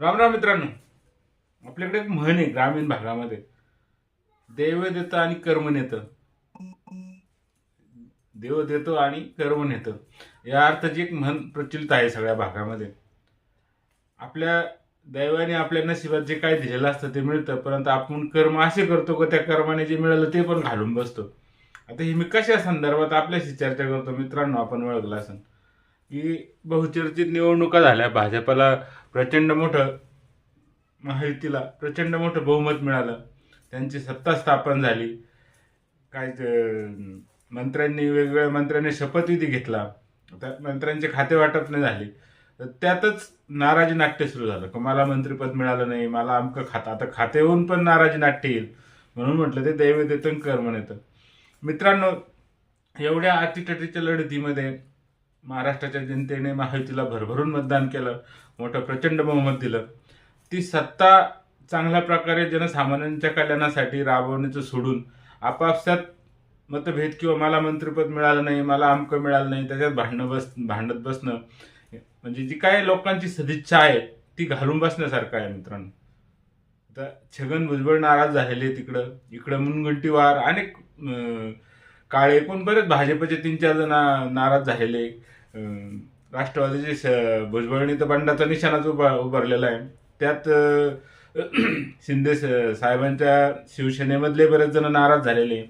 राम राम मित्रांनो. आपल्याकडे एक म्हण आहे ग्रामीण भागामध्ये. देव देतं आणि कर्म नेतं. देव देतो आणि कर्म नेतं. या अर्थाची एक म्हण प्रचलित आहे सगळ्या भागामध्ये. आपल्या दैवाने आपल्या नशिबात जे काय दिलेलं असतं ते मिळतं परंतु आपण कर्म असे करतो का त्या कर्माने जे मिळालं ते पण घालून बसतो. आता हे मी कशा संदर्भात आपल्याशी चर्चा करतो मित्रांनो आपण ओळखला असेल की बहुचर्चित निवडणुका झाल्या भाजपाला प्रचंड मोठं महायुतीला प्रचंड मोठं बहुमत मिळालं. त्यांची सत्ता स्थापन झाली. काय ते, मंत्र्यांनी वेगवेगळ्या मंत्र्यांनी शपथविधी घेतला. आता मंत्र्यांचे खाते वाटप नाही झाले. तर त्यातच नाराजी नाट्य सुरू झालं. की मला मंत्रिपद मिळालं नाही मला अमकं खातं आता खातेहून पण नाराजी नाट्य येईल. म्हणून म्हटलं ते दैव देतं कर्म येतं मित्रांनो एवढ्या अटीतटीच्या लढतीमध्ये महाराष्ट्राच्या जनतेने महायुतीला भरभरून मतदान केलं मोठं प्रचंड बहुमत दिलं. ती सत्ता चांगल्या प्रकारे जनसामान्यांच्या कल्याणासाठी राबवण्याचं सोडून आपापसात मतभेद किंवा मला मंत्रिपद मिळालं नाही मला अमकं मिळालं नाही त्याच्यात भांडणं बस भांडत बसणं म्हणजे जी काय लोकांची सदिच्छा आहे ती घालून बसण्यासारखं आहे मित्रांनो. आता छगन भुजबळ नाराज झालेले तिकडं इकडं मुनगंटीवार अनेक काळे पण बरेच भाजपचे तीन चार जण नाराज झालेले. राष्ट्रवादीचे स- भुजबळणी तर बंडाचा निशाणाच उभा उभारलेला आहे त्यात शिंदे साहेबांच्या शिवसेनेमधले बरेच जण नाराज झालेले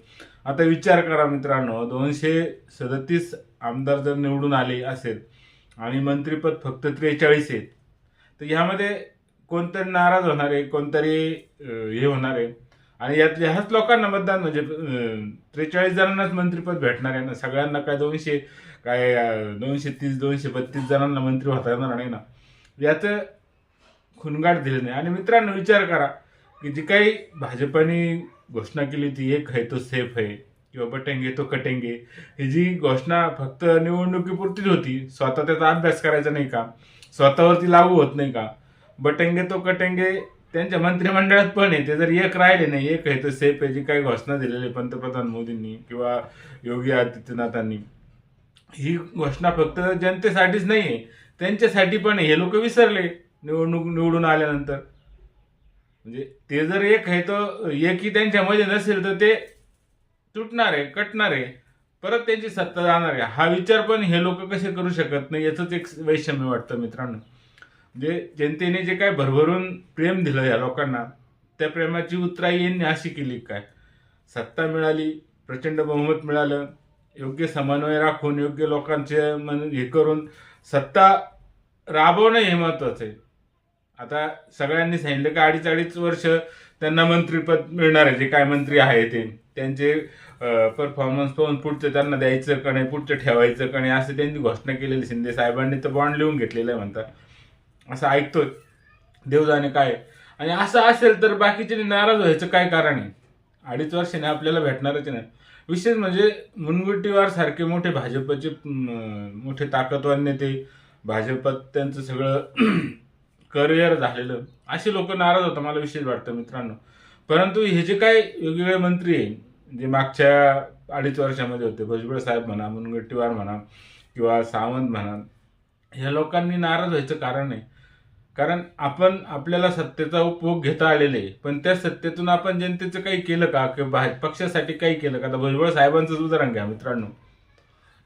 आता विचार करा मित्रांनो दोनशे सदतीस आमदार जर निवडून आले असेल आणि मंत्रिपद फक्त त्रेचाळीस आहेत तर ह्यामध्ये कोणतरी नाराज होणार आहे कोणतरी हे होणार आहे. आणि यातल्या ह्याच लोकांना मतदान म्हणजे त्रेचाळीस जणांनाच मंत्रिपद भेटणार आहे ना? सगळ्यांना काय दोनशे काय दोनशे तीस दोनशे बत्तीस जणांना मंत्री होता येणार नाही ना? याचं खुणगाट दिलं नाही. आणि मित्रांनो विचार करा की जी काही भाजपाने घोषणा केली ती एक आहे तो सेफ आहे. किंवा बटेंगे तो कटेंगे. ही जी घोषणा फक्त निवडणुकीपुरतीच होती स्वतः त्याचा अभ्यास करायचा नाही का? स्वतःवरती लागू होत नाही का? बटेंगे तो कटेंगे. त्यांच्या मंत्रिमंडळात पण आहे. ते जर एक राहिले नाही एक आहे तर सेफ आहे जी काही घोषणा दिलेली पंतप्रधान मोदींनी किंवा योगी आदित्यनाथांनी. ही घोषणा फक्त जनतेसाठीच नाही आहे त्यांच्यासाठी पण आहे. हे लोक विसरले निवडणूक निवडून आल्यानंतर. म्हणजे ते जर एक आहे तर एकही त्यांच्यामध्ये नसेल तर ते तुटणार आहे कटणार आहे. परत त्यांची सत्ता जाणार आहे. हा विचार पण हे लोक कसे करू शकत नाही याचंच एक वैषम्य वाटतं मित्रांनो. म्हणजे जनतेने जे काय भरभरून प्रेम दिलं या लोकांना त्या प्रेमाची उतराई यांनी अशी केली काय? सत्ता मिळाली प्रचंड बहुमत मिळालं योग्य समन्वय राखून योग्य लोकांचे मन हे करून सत्ता राबवणं हे महत्वाचं आहे. आता सगळ्यांनी सांगितलं की अडीच अडीच वर्ष त्यांना मंत्रीपद मिळणार आहे जे काय मंत्री आहे ते. त्यांचे परफॉर्मन्स पाहून पुढचं त्यांना द्यायचं का नाही पुढचं ठेवायचं का नाही असं त्यांनी घोषणा केलेली शिंदे साहेबांनी तर बॉन्ड लिहून घेतलेलं आहे म्हणतात. असं ऐकतोय. देव जाणे काय? आणि असं असेल तर बाकीचे नाराज व्हायचं काय कारण आहे? अडीच वर्षाने आपल्याला भेटणारच नाही. विशेष म्हणजे मुनगंटीवार सारखे मोठे भाजपचे मोठे ताकदवान नेते भाजपात त्यांचं सगळं करिअर झालेलं असे लोक नाराज होतं मला विशेष वाटतं मित्रांनो. परंतु हे जे काय वेगवेगळे मंत्री आहे जे मागच्या अडीच वर्षामध्ये होते भुजबळ साहेब म्हणा मुनगट्टीवार म्हणा किंवा सावंत म्हणा ह्या लोकांनी नाराज व्हायचं कारण आहे. कारण आपण आपल्याला सत्तेचा उपभोग घेता आलेले आहे पण त्या सत्तेतून आपण जनतेचं काही केलं का? किंवा बाहेर पक्षासाठी काही केलं का? आता भुजबळ साहेबांचंच उदाहरण घ्या मित्रांनो.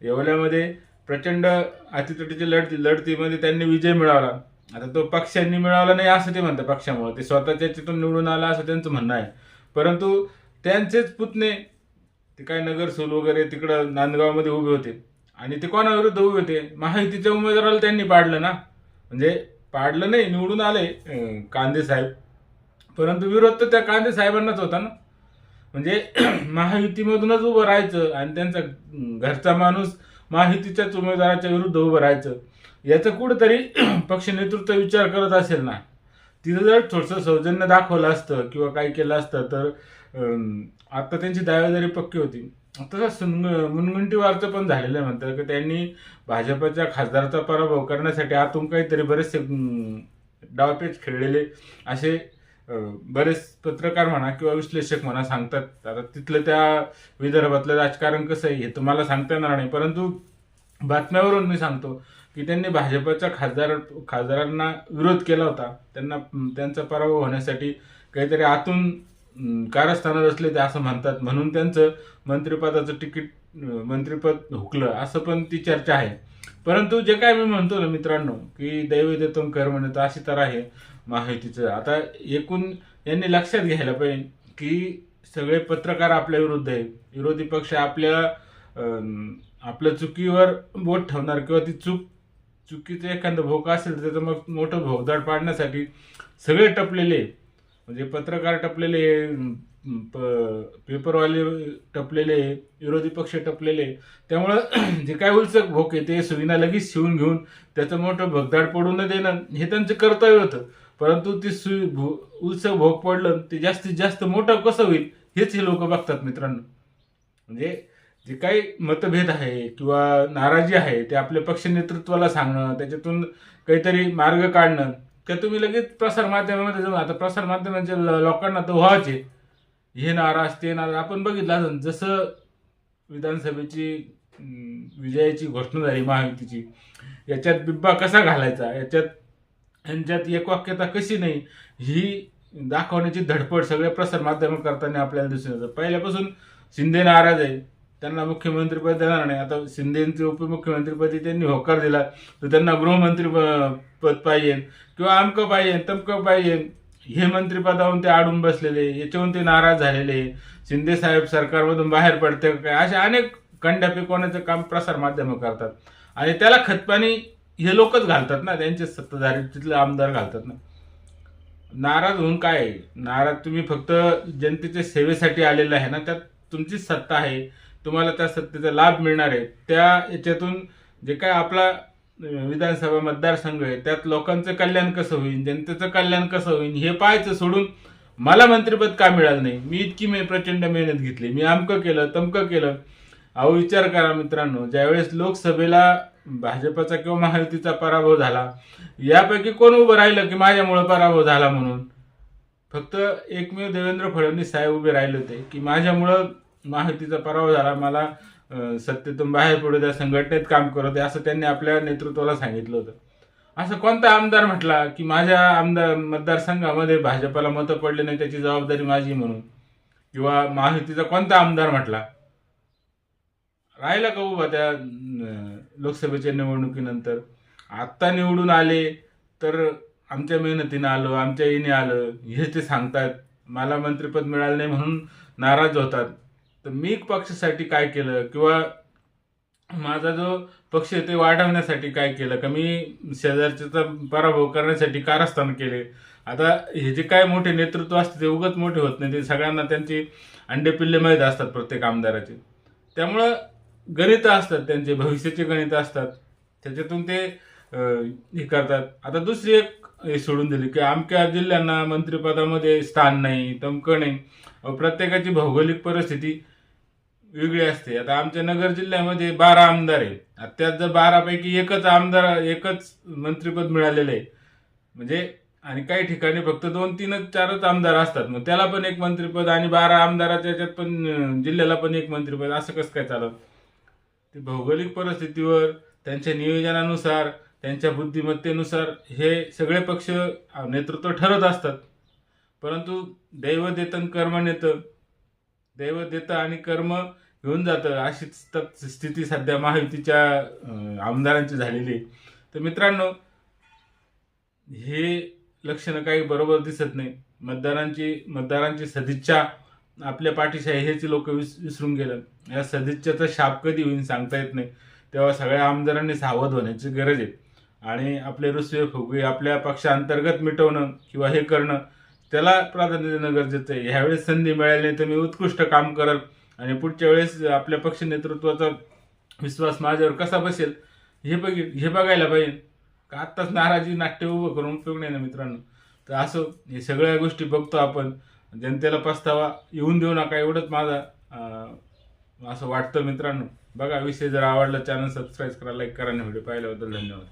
येवल्यामध्ये प्रचंड अतितटीच्या लढती लढतीमध्ये त्यांनी विजय मिळवला. आता तो पक्षांनी मिळवला नाही असं ते म्हणतात पक्षामुळे. ते स्वतःच्या तिथून निवडून आला असं त्यांचं म्हणणं आहे. परंतु त्यांचेच पुतणे ते काय नगरसूल वगैरे तिकडं नांदगावमध्ये उभे होते. आणि ते कोणाविरुद्ध उभे होते? महायुतीच्या उमेदवाराला त्यांनी पाडलं ना? म्हणजे पाडलं नाही निवडून आले कांदे साहेब. परंतु विरोध तर त्या कांदे साहेबांनाच होता ना. म्हणजे महायुतीमधूनच उभं राहायचं आणि त्यांचा घरचा माणूस महायुतीच्याच उमेदवाराच्या विरुद्ध उभं राहायचं. याचं कुठंतरी पक्ष नेतृत्व विचार करत असेल ना. तिथं जर थोडंसं सौजन्य दाखवलं असतं किंवा काही केलं असतं तर आत्ता आता त्यांची दावेदारी पक्की होती. तसं सुनग मुनगंटीवारचं पण झालेलं आहे म्हणतात की त्यांनी भाजपच्या खासदाराचा पराभव करण्यासाठी आतून काहीतरी बरेचसे डावपेच खेळलेले असे बरेच पत्रकार म्हणा किंवा विश्लेषक म्हणा सांगतात. आता तिथलं त्या विदर्भातलं राजकारण कसं आहे हे तुम्हाला सांगता येणार नाही. परंतु बातम्यावरून मी सांगतो की त्यांनी भाजपच्या खासदार खासदारांना विरोध केला होता. त्यांना त्यांचा पराभव होण्यासाठी काहीतरी आतून कारस्थानात असले ते असं म्हणतात. म्हणून त्यांचं मंत्रिपदाचं तिकीट मंत्रिपद हुकलं असं पण ती चर्चा आहे. परंतु जे काय मी म्हणतो ना मित्रांनो की दैव देतो कर म्हणत अशी तर आहे माहितीचं. आता एकूण यांनी लक्षात घ्यायला पाहिजे की सगळे पत्रकार आपल्या विरुद्ध आहे विरोधी पक्ष आपल्या आपल्या चुकीवर बोट ठेवणार किंवा ती चूक चुकीचं एखादं भोक असेल तर त्याचं मग मोठं भोगदाड पाडण्यासाठी सगळे टपलेले आहे. म्हणजे पत्रकार टपलेले प- पेपरवाले टपलेले विरोधी पक्ष टपलेले त्यामुळं जे काय उलचक भोक आहे ते सुविना लगेच शिवून घेऊन त्याचं मोठं भगदाड पडू न देणं हे त्यांचं कर्तव्य होतं. परंतु ती सु भो उलचक भोग पडलं ते जास्तीत जास्त मोठं कसं होईल हेच हे लोक बघतात मित्रांनो. म्हणजे जे काही मतभेद आहे किंवा नाराजी आहे ते आपल्या पक्ष नेतृत्वाला सांगणं त्याच्यातून काहीतरी मार्ग काढणं का तुम्ही लगेच प्रसार माध्यमामध्ये जाऊन आता प्रसार माध्यमांच्या ल- लोकांना तर व्हायचे. हे नाराज ते नाराज. आपण बघितलं असं जसं विधानसभेची विजयाची घोषणा झाली महायुतीची याच्यात बिब्बा कसा घालायचा? याच्यात यांच्यात एकवाक्यता कशी नाही? ही दाखवण्याची धडपड सगळ्या प्रसार माध्यम करताना आपल्याला दिसून येतं. पहिल्यापासून शिंदे नाराज आहे. त्यांना मुख्यमंत्रीपद देणार नाही. आता शिंदेचे उपमुख्यमंत्रीपदी त्यांनी होकार दिला तर त्यांना गृहमंत्री प- पद पाहिजे. किंवा अमकं पाहिजे तमकं पाहिजे. हे मंत्रिपदावरून ते आडून बसलेले याच्यावरून ते नाराज झालेले. शिंदे साहेब सरकारमधून बाहेर पडते काय? असे अनेक कंड्या पिकवण्याचं काम प्रसार माध्यम करतात. आणि त्याला खतपाणी हे लोकच घालतात ना त्यांचे सत्ताधारी तिथले आमदार घालतात ना. नाराज होऊन काय? आहे? नाराज तुम्ही फक्त जनतेच्या सेवेसाठी आलेला आहे ना त्यात तुमचीच सत्ता आहे. तुम्हाला त्या सत्तेचा लाभ मिळणार आहे. त्या याच्यातून जे काय आपला विधानसभा मतदारसंघ आहे त्यात लोकांचं कल्याण कसं होईल जनतेचं कल्याण कसं होईल हे पाहायचं सोडून मला मंत्रिपद का मिळालं नाही? मी इतकी मे प्रचंड मेहनत घेतली. मी अमकं केलं तमकं केलं. अहो विचार करा मित्रांनो ज्यावेळेस लोकसभेला भाजपचा किंवा महायुतीचा पराभव झाला यापैकी कोण उभं राहिलं की माझ्यामुळं पराभव झाला म्हणून? फक्त एकमेव देवेंद्र फडणवीस साहेब उभे राहिले होते की माझ्यामुळं महायुतीचा पराभव झाला. मला सत्तेतून बाहेर पडू द्या संघटनेत काम करू द्या असं त्यांनी आपल्या नेतृत्वाला सांगितलं होतं. असं कोणता आमदार म्हटला की माझ्या आमदार मतदारसंघामध्ये भाजपला मतं पडले नाही त्याची जबाबदारी माझी म्हणून? किंवा महायुतीचा कोणता आमदार म्हटला? राहिला का उभा त्या लोकसभेच्या निवडणुकीनंतर? आत्ता निवडून आले तर आमच्या मेहनतीनं आलो आमच्या येणे आलं हे ते सांगतात. मला मंत्रिपद मिळालं नाही म्हणून नाराज होतात. तर मी पक्षासाठी काय केलं किंवा माझा जो पक्ष आहे ते वाढवण्यासाठी काय केलं का मी शेजारच्याचा पराभव करण्यासाठी कारस्थान केले. आता हे जे काय मोठे नेतृत्व असते ते उगत मोठे होत नाही. ते सगळ्यांना त्यांची अंडे पिल्ले माहीत असतात प्रत्येक आमदाराचे. त्यामुळं गणित असतात त्यांचे भविष्याचे गणित असतात. त्याच्यातून ते हे करतात. आता दुसरी एक हे सोडून दिली की अमक्या जिल्ह्यांना मंत्रिपदामध्ये स्थान नाही तमकं नाही. प्रत्येकाची भौगोलिक परिस्थिती वेगळी असते. आता आमच्या नगर जिल्ह्यामध्ये बारा आमदार आहे आता त्यात जर बारापैकी एकच आमदार एकच मंत्रीपद मिळालेलं आहे. म्हणजे आणि काही ठिकाणी फक्त दोन तीनच चारच आमदार असतात. मग त्याला पण एक मंत्रीपद आणि बारा आमदाराच्या याच्यात पण जिल्ह्याला पण एक मंत्रिपद. असं कसं काय चालत? ते भौगोलिक परिस्थितीवर त्यांच्या नियोजनानुसार त्यांच्या बुद्धिमत्तेनुसार हे सगळे पक्ष नेतृत्व ठरत असतात. परंतु दैव देतन कर्म नेतं. दैव देतं आणि कर्म घेऊन जातं. अशीच स्थिती सध्या महायुतीच्या आमदारांची झालेली आहे. तर मित्रांनो हे लक्षणं काही बरोबर दिसत नाही. मतदारांची मतदारांची सदिच्छा आपल्या पाठीशी हेच लोक विस विसरून गेलं या सदिच्छाचा शाप कधी होईल सांगता येत नाही. तेव्हा सगळ्या आमदारांनी सावध होण्याची गरज आहे. आणि आपले रुसवे फुगवे आपल्या पक्षांतर्गत मिटवणं किंवा हे करणं त्याला प्राधान्य देणं गरजेचं आहे. ह्यावेळेस संधी मिळाली नाही तर मी उत्कृष्ट काम करल. आणि पुढच्या वेळेस आपल्या पक्ष नेतृत्वाचा विश्वास माझ्यावर कसा बसेल हे बघी हे बघायला पाहिजे. का आत्ताच नाराजी नाट्य उभं करून उपयोग नाही ना मित्रांनो? तर असं हे सगळ्या गोष्टी बघतो आपण. जनतेला पस्तावा येऊन देऊ नका एवढंच माझा असं वाटतं मित्रांनो. बघा विषय जर आवडला चॅनल सबस्क्राईब करा लाईक करा आणि व्हिडिओ पाहिल्याबद्दल धन्यवाद.